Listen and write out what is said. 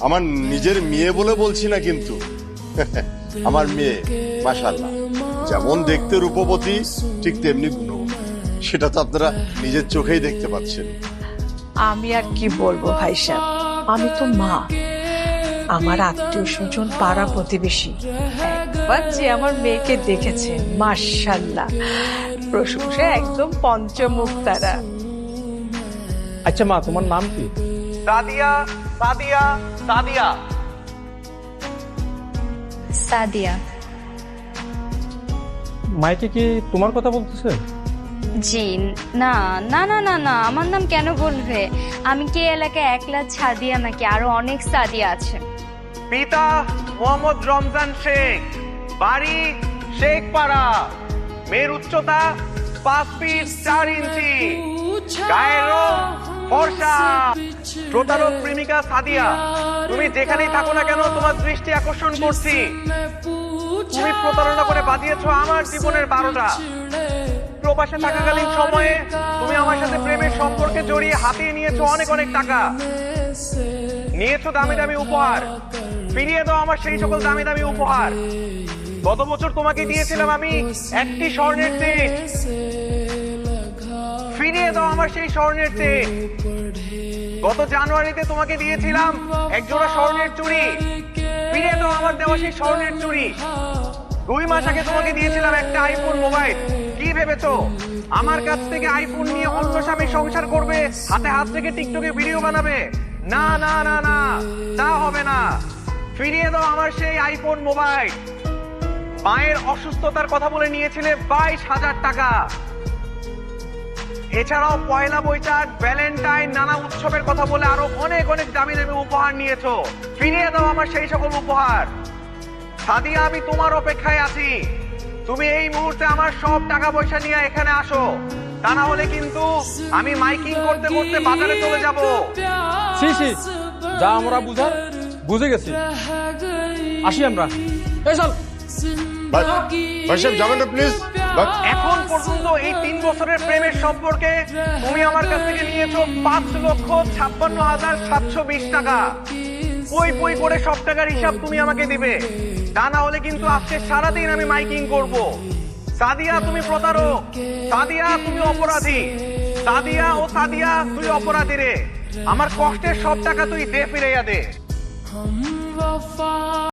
আমার নিজের মেয়ে বলে বলছি না কিন্তু। আমার মেয়ে মাশাল্লাহ যেমন দেখতে রূপবতী, ঠিক তেমনি সেটা তো আপনারা নিজের চোখেই দেখতে পাচ্ছেন। আমি আর কি বলব ভাই আমি তো মা। আমার আত্মীয় স্বজন পাড়া প্রতিবেশী। একবার যে আমার মেয়েকে দেখেছে মার্শাল্লাহ প্রশংসা একদম পঞ্চমুখ তারা আচ্ছা মা তোমার নাম কি? সাদিয়া সাদিয়া সাদিয়া। সাদিয়া। মাইকে কি তোমার কথা বলতেছে? জি না না না না না আমার নাম কেন বলবে? আমি কি এলাকায় একলা ছাদিয়া নাকি আরও অনেক সাদিয়া আছে? পিতা মোহাম্মদ রমজান শেখ। বাড়ি শেখ পাড়া মেয়ের উচ্চতা পাঁচ ফিট চার ইঞ্চি। গায়ের রং ফর্সা। প্রেমিকা সাদিয়া। তুমি যেখানেই থাকো না কেন, তোমার দৃষ্টি আকর্ষণ করছি। তুমি প্রতারণা করে বাঁধিয়েছো আমার জীবনের বারোটা। প্রবাসে থাকাকালীন সময়ে তুমি আমার সাথে প্রেমের সম্পর্কে জড়িয়ে হাতিয়ে নিয়েছো অনেক অনেক টাকা। নিয়েছো দামি দামি উপহার। ফিরিয়ে দাও আমার সেই সকল দামি দামি উপহার। গত বছর তোমাকে দিয়েছিলাম আমি একটি স্বর্ণের চেন। ফিরিয়ে দাও আমার সেই স্বর্ণের চেন। গত জানুয়ারিতে তোমাকে দিয়েছিলাম এক জোড়া স্বর্ণের চুড়ি। ফিরিয়ে দাও আমার দেওয়া সেই স্বর্ণের চুড়ি। দুই মাস আগে তোমাকে দিয়েছিলাম একটা আইফোন মোবাইল কি ভেবেছো? আমার কাছ থেকে আইফোন নিয়ে অন্য স্বামী সংসার করবে, হাতে হাত থেকে টিকটকে ভিডিও বানাবে। না না না না। তা হবে না। ফিরিয়ে দাও আমার সেই আইফোন মোবাইল মায়ের অসুস্থতার কথা বলে নিয়েছিলে বাইশ হাজার টাকা। এছাড়াও পয়লা বৈশাখ ভ্যালেন্টাইন নানা উৎসবের কথা বলে আরও অনেক অনেক দামি দামি উপহার নিয়েছো। ফিরিয়ে দাও আমার সেই সকল উপহার। সাদিয়া, আমি তোমার অপেক্ষায় আছি। তুমি এই মুহূর্তে আমার সব টাকা পয়সা নিয়ে এখানে আসো। তা না হলে কিন্তু আমি মাইকিং করতে করতে বাজারে চলে যাব। সি সি যা আমরা বুঝার বুঝে গেছি। আসি আমরা। এই চল। যাবেন না প্লিজ এখন পর্যন্ত এই তিন বছরের প্রেমের সম্পর্কে তুমি আমার কাছ থেকে নিয়েছো পাঁচ লক্ষ ছাপ্পান্ন হাজার সাতশো বিশ টাকা। পই পই করে সব টাকার হিসাব তুমি আমাকে দিবে। তা না হলে কিন্তু আজকে সারাদিন আমি মাইকিং করব। সাদিয়া, তুমি প্রতারক। সাদিয়া, তুমি অপরাধী। সাদিয়া ও সাদিয়া, তুই অপরাধী রে। আমার কষ্টের সব টাকা তুই দে ফিরাইয়া দে।